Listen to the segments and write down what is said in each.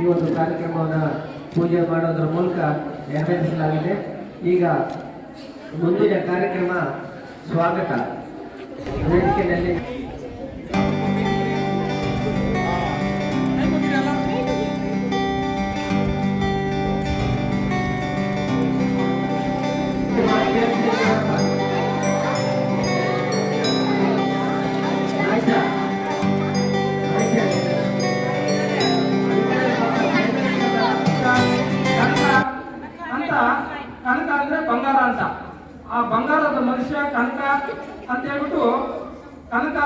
ಈ ಒಂದು ಕಾರ್ಯಕ್ರಮವನ್ನು ಪೂಜೆ ಮಾಡೋದ್ರ ಮೂಲಕ ನೆರವೇರಿಸಲಾಗಿದೆ ಈಗ ಮುಂದಿನ ಕಾರ್ಯಕ್ರಮ ಸ್ವಾಗತ. ವೇದಿಕೆಯಲ್ಲಿ ಆ ಬಂಗಾರದ ಮನುಷ್ಯ ಕನಕ ಅಂತ ಹೇಳ್ಬಿಟ್ಟು ಕನಕ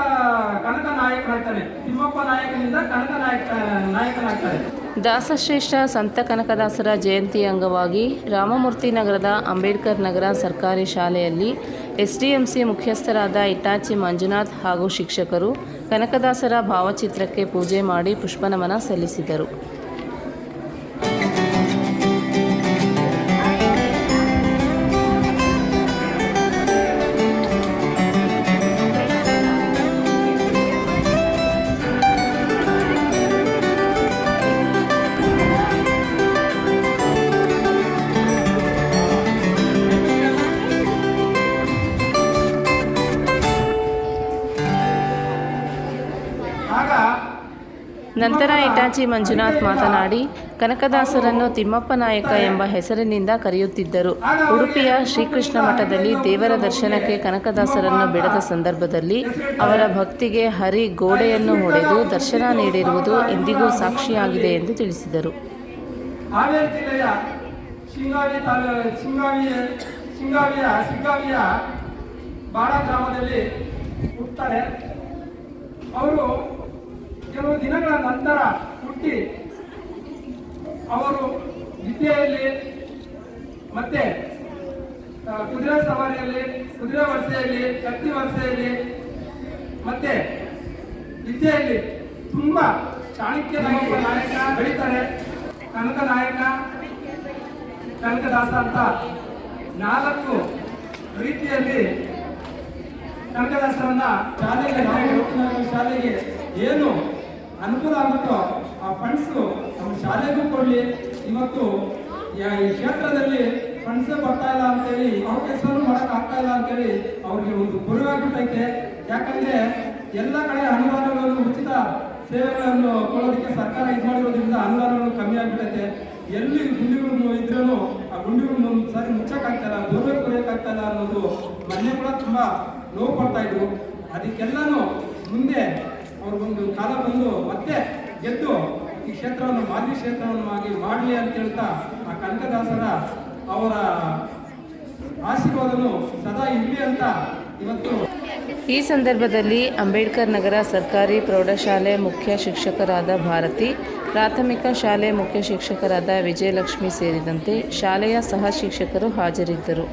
ಕನಕ ನಾಯಕನಾಗ್ತಾನೆ ತಿಮ್ಮಪ್ಪ ನಾಯಕನಿಂದ ಕನಕ ನಾಯಕ ನಾಯಕನಾಗ್ತಾನೆ ದಾಸಶ್ರೇಷ್ಠ ಸಂತ ಕನಕದಾಸರ ಜಯಂತಿ ಅಂಗವಾಗಿ ರಾಮಮೂರ್ತಿ ನಗರದ ಅಂಬೇಡ್ಕರ್ ನಗರ ಸರ್ಕಾರಿ ಶಾಲೆಯಲ್ಲಿ ಎಸ್ಡಿಎಂಸಿ ಮುಖ್ಯಸ್ಥರಾದ ಇಟಾಚಿ ಮಂಜುನಾಥ್ ಹಾಗೂ ಶಿಕ್ಷಕರು ಕನಕದಾಸರ ಭಾವಚಿತ್ರಕ್ಕೆ ಪೂಜೆ ಮಾಡಿ ಪುಷ್ಪನಮನ ಸಲ್ಲಿಸಿದರು. ನಂತರ ಇಟಾಚಿ ಮಂಜುನಾಥ್ ಮಾತನಾಡಿ ಕನಕದಾಸರನ್ನು ತಿಮ್ಮಪ್ಪ ನಾಯಕ ಎಂಬ ಹೆಸರಿನಿಂದ ಕರೆಯುತ್ತಿದ್ದರು. ಉಡುಪಿಯ ಶ್ರೀಕೃಷ್ಣ ಮಠದಲ್ಲಿ ದೇವರ ದರ್ಶನಕ್ಕೆ ಕನಕದಾಸರನ್ನು ಬಿಡದ ಸಂದರ್ಭದಲ್ಲಿ ಅವರ ಭಕ್ತಿಗೆ ಹರಿ ಗೋಡೆಯನ್ನು ಹೊಡೆದು ದರ್ಶನ ನೀಡಿರುವುದು ಇಂದಿಗೂ ಸಾಕ್ಷಿಯಾಗಿದೆ ಎಂದು ತಿಳಿಸಿದರು. ಅವರು ಕೆಲವು ದಿನಗಳ ನಂತರ ಹುಟ್ಟಿ ಅವರು ವಿದ್ಯೆಯಲ್ಲಿ ಮತ್ತೆ ಕುದುರೆ ಸವಾರಿಯಲ್ಲಿ, ಕುದುರೆ ವರ್ಷೆಯಲ್ಲಿ ಕತ್ತಿ ವರ್ಷೆಯಲ್ಲಿ ಮತ್ತೆ ವಿದ್ಯೆಯಲ್ಲಿ ತುಂಬಾ ಒಬ್ಬ ನಾಯಕ ಬೆಳೀತಾರೆ. ಕನಕ ನಾಯಕ ಕನಕದಾಸ ಅಂತ ನಾಲ್ಕು ರೀತಿಯಲ್ಲಿ ಕನಕದಾಸರನ್ನ ಶಾಲೆಗೆ ಶಾಲೆಗೆ ಏನು ಅನುಕೂಲ ಆಗುತ್ತೋ, ಆ ಫಂಡ್ಸ್ ನಮ್ಮ ಶಾಲೆಗೂ ಕೊಡಲಿ. ಇವತ್ತು ಈ ಕ್ಷೇತ್ರದಲ್ಲಿ ಫಂಡ್ಸ್ ಬರ್ತಾ ಇಲ್ಲ ಅಂತೇಳಿ ಅವ್ರ ಕೆಲಸನೂ ಮಾಡಕ್ ಆಗ್ತಾ ಇಲ್ಲ ಅಂತೇಳಿ ಅವ್ರಿಗೆ ಒಂದು ಗುರುವಾಗ್ಬಿಟ್ಟೈತೆ ಯಾಕಂದ್ರೆ ಎಲ್ಲ ಕಡೆ ಅನುದಾನಗಳನ್ನು ಉಚಿತ ಸೇವೆಗಳನ್ನು ಕೊಡೋದಕ್ಕೆ ಸರ್ಕಾರ ಇದು ಮಾಡಿರೋದ್ರಿಂದ ಅನುದಾನಗಳು ಕಮ್ಮಿ ಆಗ್ಬಿಟ್ಟೈತೆ. ಎಲ್ಲಿ ಗುಂಡಿಗಳು ಇದ್ರೂ ಆ ಗುಂಡಿಗಳನ್ನು ಸಾರಿ ಮುಚ್ಚಕ್ಕಾಗ್ತಾ ಇಲ್ಲ ಕೊಡೋಕ್ಕಾಗ್ತಾ ಇಲ್ಲ ಅನ್ನೋದು ಮೊನ್ನೆ ಕೂಡ ತುಂಬಾ ನೋವು ಪಡ್ತಾ ಇದ್ರು. ಅದಕ್ಕೆಲ್ಲಾನು ಮುಂದೆ ಅವ್ರಿಗೊಂದು ಕಾಲ ಬಂದು ಮತ್ತೆ ಗೆದ್ದು ಈ ಕ್ಷೇತ್ರವನ್ನು ಮಾದರಿ ಕ್ಷೇತ್ರವನ್ನು ಆಗಿ ಮಾಡಲಿ ಅಂತ ಹೇಳ್ತಾ ಆ ಕನಕದಾಸರ ಅವರ ಆಶೀರ್ವಾದನು ಸದಾ ಇರಲಿ ಅಂತ ಇವತ್ತು ಈ ಸಂದರ್ಭದಲ್ಲಿ ಅಂಬೇಡ್ಕರ್ ನಗರ ಸರ್ಕಾರಿ ಪ್ರೌಢಶಾಲೆ ಮುಖ್ಯ ಶಿಕ್ಷಕರಾದ ಭಾರತಿ, ಪ್ರಾಥಮಿಕ ಶಾಲೆ ಮುಖ್ಯ ಶಿಕ್ಷಕರಾದ ವಿಜಯಲಕ್ಷ್ಮಿ ಸೇರಿದಂತೆ ಶಾಲೆಯ ಸಹ ಶಿಕ್ಷಕರು ಹಾಜರಿದ್ದರು.